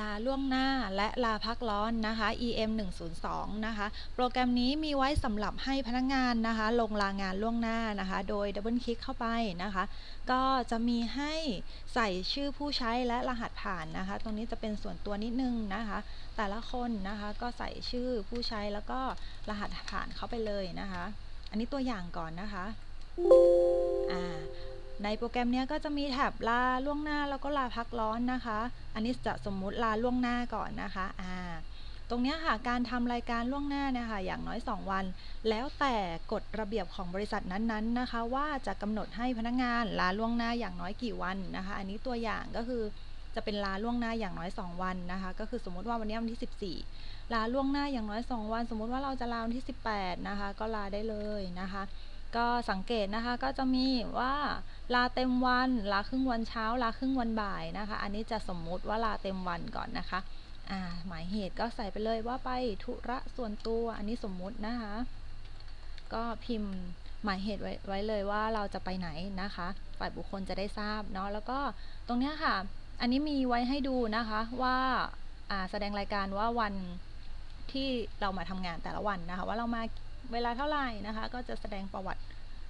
ลาล่วงหน้าและลาพักร้อนนะคะ EM 102นะคะ โปรแกรมนี้มีไว้สำหรับให้พนักงานนะคะ ลงลางานล่วงหน้านะคะ โดยดับเบิลคลิกเข้าไปนะคะ ก็จะมีให้ใส่ชื่อผู้ใช้และรหัสผ่านนะคะ ตรงนี้จะเป็นส่วนตัวนิดนึงนะคะ แต่ละคนนะคะก็ใส่ชื่อผู้ใช้แล้วก็รหัสผ่านเข้าไปเลยนะคะ อันนี้ตัวอย่างก่อนนะคะ อ่า ในโปรแกรมนี้ก็จะมีแถบลาล่วงหน้าแล้วก็ลาพักร้อนนะคะ อันนี้จะสมมุติลาล่วงหน้าก่อนนะคะอ่าตรงนี้ค่ะการทำรายการล่วงหน้านี่ยค่ะอย่างน้อย 2 วัน แล้วแต่กฎระเบียบของบริษัทนั้นๆนะคะ ว่าจะกำหนดให้พนักงานลาล่วงหน้าอย่างน้อยกี่วันนะคะ อันนี้ตัวอย่างก็คือจะเป็นลาล่วงหน้าอย่างน้อย 2 วันนะคะ ก็คือสมมติว่าวันนี้วันที่ 14 ลาล่วงหน้าอย่างน้อย 2 วัน สมมุติว่าเราจะลาวันที่ 18 นะคะ ก็ลาได้เลยนะคะ ก็สังเกตนะคะก็จะมีว่าลาเต็มวันลาครึ่งวันเช้าลาครึ่งวันบ่ายนะคะ อันนี้จะสมมุติว่าลาเต็มวันก่อนนะคะอ่าหมายเหตุก็ใส่ไปเลยว่าไปธุระส่วนตัวอันนี้สมมุตินะคะ ก็พิมพ์หมายเหตุไว้ไวเลยว่าเราจะไปไหนนะคะ ฝ่ายบุคคลจะได้ทราบเนาะแล้วก็ตรงเนี้ยค่ะ อันนี้มีไว้ให้ดูนะคะว่าอ่าแสดงรายการว่าวันที่เรามาทำงานแต่ละวันนะคะ ว่าเรามา เวลาเท่าไหร่นะคะ ก็จะแสดงประวัติ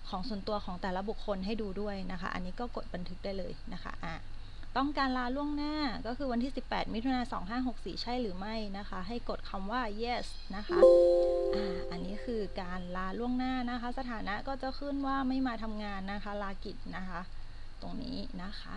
ของส่วนตัวของแต่ละบุคคลให้ดูด้วยนะคะ อันนี้ก็กดบันทึกได้เลยนะคะอะต้องการลาล่วงหน้าก็คือวันที่ 18 มิถุนายน2564 ใช่หรือไม่นะคะ ให้กดคำว่า yes นะคะอ่าอันนี้คือการลาล่วงหน้านะคะ สถานะก็จะขึ้นว่าไม่มาทำงานนะคะ ลากิจนะคะ ตรงนี้นะคะ